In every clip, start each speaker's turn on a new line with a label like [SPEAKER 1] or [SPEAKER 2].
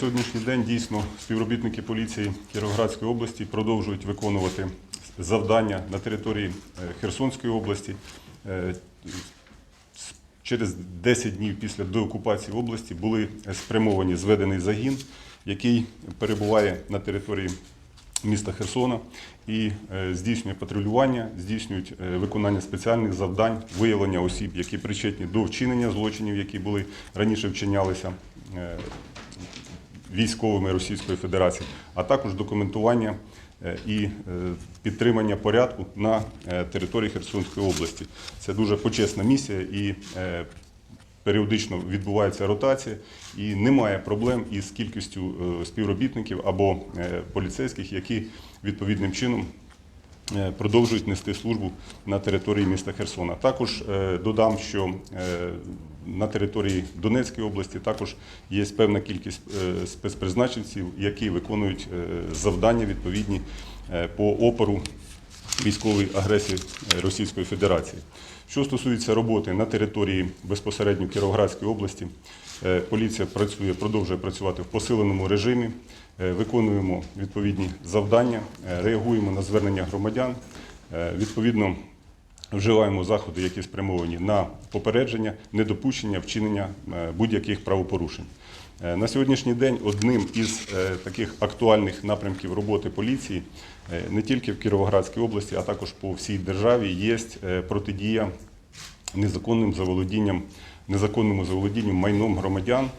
[SPEAKER 1] сьогоднішній день дійсно співробітники поліції Кіровоградської області продовжують виконувати завдання на території е, Херсонської області. Е, Через 10 днів після деокупації області були спрямовані зведений загін, який перебуває на території міста Херсона і е, здійснює патрулювання, здійснюють виконання спеціальних завдань, виявлення осіб, які причетні до вчинення злочинів, які були раніше вчинялися військовими Російської Федерації, а також документування е, і е, підтримання порядку на е, території Херсонської області. Це дуже почесна місія і періодично відбувається ротація, і немає проблем із кількістю співробітників або поліцейських, які відповідним чином продовжують нести службу на території міста Херсона. Також додам, що на території Донецької області також є певна кількість е, спецпризначенців, які виконують е, завдання відповідні е, по опору військової агресії Російської Федерації. Що стосується роботи на території безпосередньо Кіровоградської області, поліція працює, продовжує працювати в посиленому режимі, виконуємо відповідні завдання, реагуємо на звернення громадян, відповідно вживаємо заходи, які спрямовані на попередження, недопущення вчинення е, будь-яких правопорушень. Е, На сьогоднішній день одним із е, таких актуальних напрямків роботи поліції не тільки в Кіровоградській області, а також по всій державі є протидія незаконним заволодінням, незаконному заволодінню майном громадян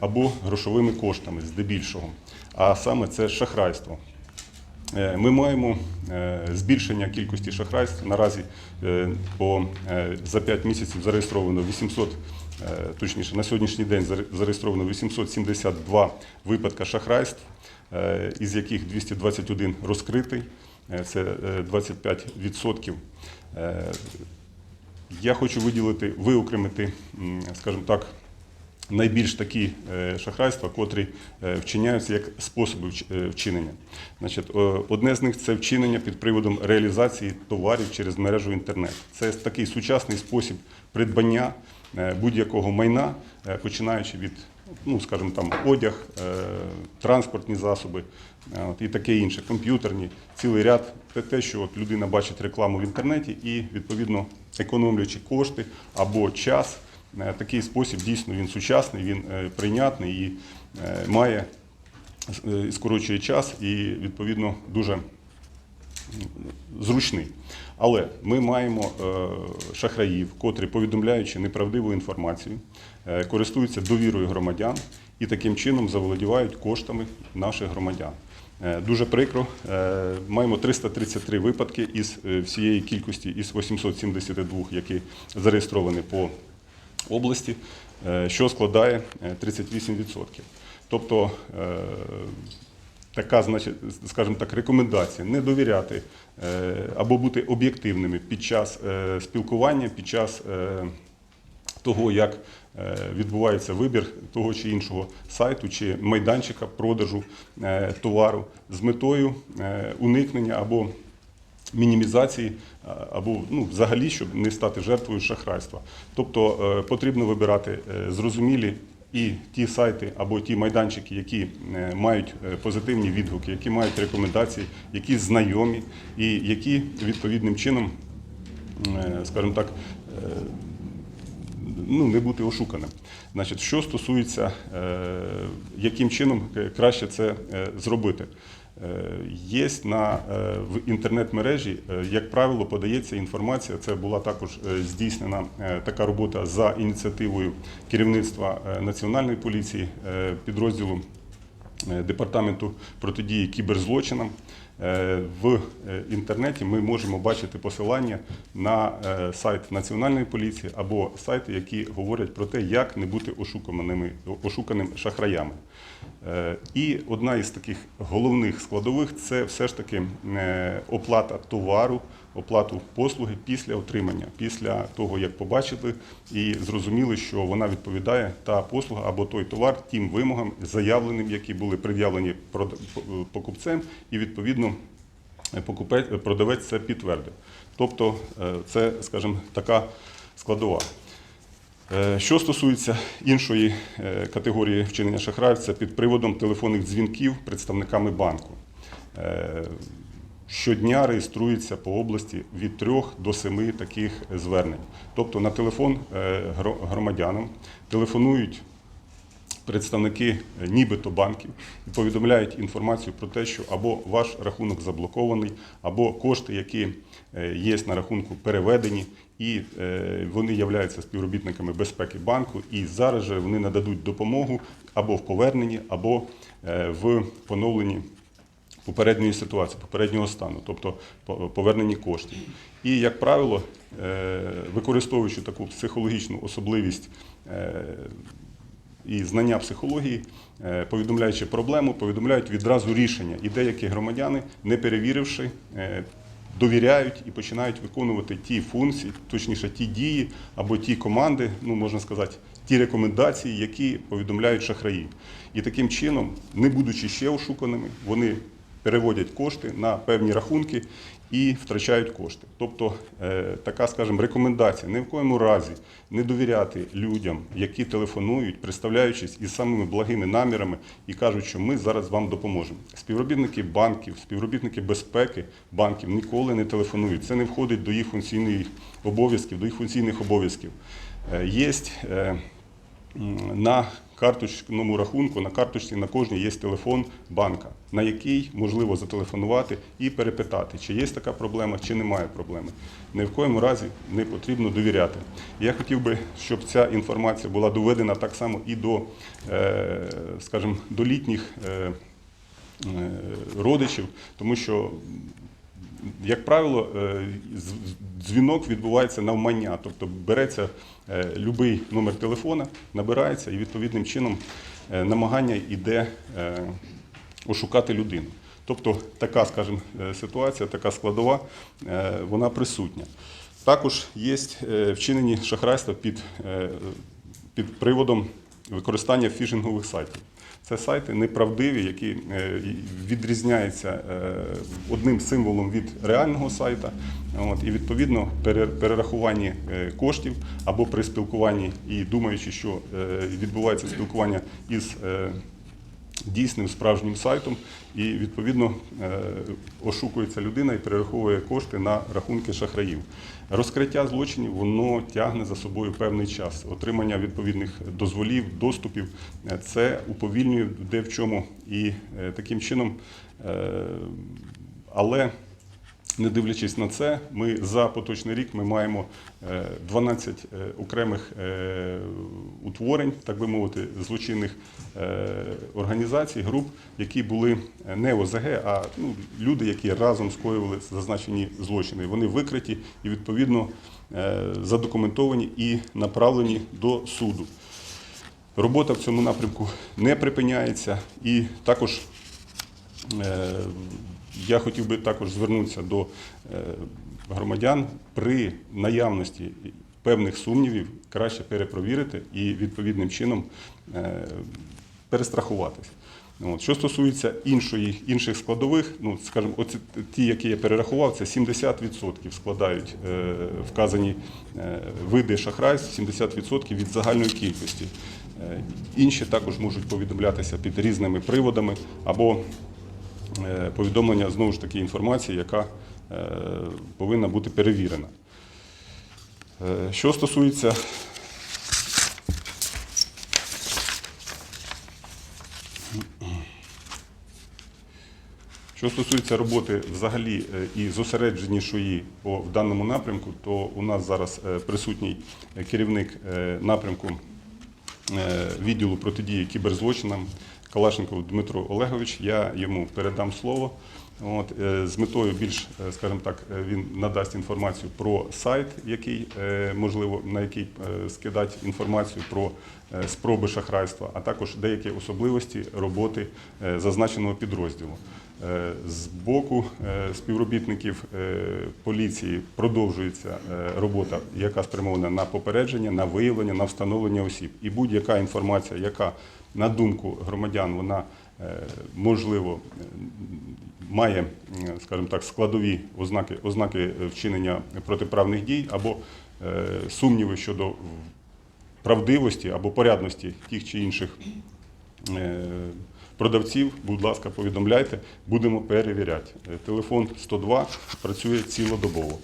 [SPEAKER 1] або грошовими коштами здебільшого. А саме це шахрайство. Е, Ми маємо е, збільшення кількості шахрайств. Наразі е, по, за 5 місяців зареєстровано 800, е, точніше, на сьогоднішній день заре- зареєстровано 872 випадка шахрайств, із яких 221 розкритий, це е, 25%. Е, Я хочу виділити, виокремити, скажімо так, найбільш такі е, шахрайства, котрі е, вчиняються як способи е, вчинення. Значить, одне з них це вчинення під приводом реалізації товарів через мережу інтернет. Це такий сучасний спосіб придбання будь-якого майна, починаючи від, ну, скажімо, там, одяг, транспортні засоби і таке інше, комп'ютерні, цілий ряд, те, те, що от людина бачить рекламу в інтернеті і, відповідно, економлюючи кошти або час, Такий спосіб дійсно він сучасний, він е, прийнятний і е, має е, скорочує час і відповідно дуже зручний. Але ми маємо е, шахраїв, котрі, повідомляючи неправдиву інформацію, е, користуються довірою громадян і таким чином заволодівають коштами наших громадян. Е, Дуже прикро. Е, Маємо 333 випадки із е, всієї кількості із 872, які зареєстровані по області, е, що складає е, 38%. Тобто е, така, скажімо так, рекомендація не довіряти е, або бути об'єктивними під час е, спілкування, під час е, того, як е, відбувається вибір того чи іншого сайту чи майданчика продажу е, товару з метою е, уникнення або мінімізації або ну, взагалі, щоб не стати жертвою шахрайства. Тобто е, потрібно вибирати е, зрозумілі і ті сайти або ті майданчики, які е, мають позитивні відгуки, які мають рекомендації, які знайомі і які відповідним чином, скажімо так, ну, не бути ошуканим. Значить, що стосується, яким чином краще це зробити. Е, Є на е, в інтернет-мережі, е, як правило, подається інформація. Це була також здійснена така робота за ініціативою керівництва Національної поліції, підрозділу департаменту протидії кіберзлочинам. Е, В е, інтернеті ми можемо бачити посилання на е, сайт Національної поліції або сайти, які говорять про те, як не бути ошуканими, ошуканим шахраями. І одна із таких головних складових це все ж таки оплата товару, оплату послуги після отримання, після того, як побачили і зрозуміли, що вона відповідає та послуга або той товар тим вимогам, заявленим, які були пред'явлені покупцем, і відповідно покупець, продавець це підтвердив. Тобто е, це, скажімо, така складова. Е, Що стосується іншої е, категорії вчинення шахраїв, це під приводом телефонних дзвінків представниками банку. Е, Щодня реєструється по області від 3 до 7 таких звернень. Тобто на телефон е, громадянам телефонують представники е, нібито банків і повідомляють інформацію про те, що або ваш рахунок заблокований, або кошти, які е, є на рахунку, переведені, і е, вони являються співробітниками безпеки банку, і зараз же вони нададуть допомогу або в поверненні, або в поновленні попередньої ситуації, попереднього стану, тобто по- поверненні коштів. І, як правило, використовуючи таку психологічну особливість і знання психології, е, повідомляючи проблему, повідомляють відразу рішення. І деякі громадяни, не перевіривши, е, довіряють і починають виконувати ті функції, точніше, ті дії або ті команди, ну можна сказати, ті рекомендації, які повідомляють шахраї. І таким чином, не будучи ще ошуканими, вони переводять кошти на певні рахунки і втрачають кошти. Тобто е, така, скажімо, рекомендація ні в коєму разі не довіряти людям, які телефонують, представляючись із самими благими намірами і кажуть, що ми зараз вам допоможемо. Співробітники банків, співробітники безпеки банків ніколи не телефонують. Це не входить до їх функційних обов'язків, до їх функційних обов'язків. Е, Є е, на карточному рахунку, на карточці на кожній є телефон банка, на який можливо зателефонувати і перепитати, чи є така проблема, чи немає проблеми. Ні в коєму разі не потрібно довіряти. Я хотів би, щоб ця інформація була доведена так само і до, е, скажімо, до літніх е, е, родичів, тому що як правило, е, дзвінок відбувається навмання, тобто береться будь-який номер телефона, набирається і відповідним чином е, намагання йде е, ошукати людину. Тобто така, скажімо, е, ситуація, така складова, е, вона присутня. Також є е, вчинені шахрайства під, е, під приводом використання фішингових сайтів. Це сайти неправдиві, які е, відрізняються е, одним символом від реального сайта. От, і відповідно пере- перерахуванні е, коштів або при спілкуванні і думаючи, що відбувається спілкування із дійсним справжнім сайтом, і відповідно е, ошукується людина і перераховує кошти на рахунки шахраїв. Розкриття злочинів воно тягне за собою певний час. Отримання відповідних дозволів, доступів е, це уповільнює де в чому. І е, таким чином, але не дивлячись на це, ми за поточний рік ми маємо е, 12 е, окремих е, утворень, так би мовити, злочинних е, організацій, груп, які були не ОЗГ, а ну, люди, які разом скоювали зазначені злочини. Вони викриті і відповідно е, задокументовані і направлені до суду. Робота в цьому напрямку не припиняється і також. Я хотів би також звернутися до е, громадян при наявності певних сумнівів краще перепровірити і відповідним чином е, перестрахуватись. Що стосується іншої, інших складових, ну, скажімо, оці, ті, які я перерахував, це 70% складають е, вказані види шахрайств, 70% від загальної кількості. Інші також можуть повідомлятися під різними приводами або повідомлення знову ж таки інформації, яка е, повинна бути перевірена. Е, Що стосується Що стосується роботи взагалі е, і зосередженішої в даному напрямку, то у нас зараз е, присутній е, керівник е, напрямку е, відділу протидії кіберзлочинам Калашников Дмитро Олегович. Я йому передам слово. От, е, з метою більш, е, скажімо так, е, він надасть інформацію про сайт, який можливо на який скидати інформацію про спроби шахрайства, а також деякі особливості роботи зазначеного підрозділу. З боку співробітників поліції продовжується робота, яка спрямована на попередження, на виявлення, на встановлення осіб. І будь-яка інформація, яка, на думку громадян, вона е, можливо має, скажімо так, складові ознаки, ознаки вчинення протиправних дій або е, сумніви щодо правдивості або порядності тих чи інших е, продавців, будь ласка, повідомляйте, будемо перевіряти. Телефон 102 працює цілодобово.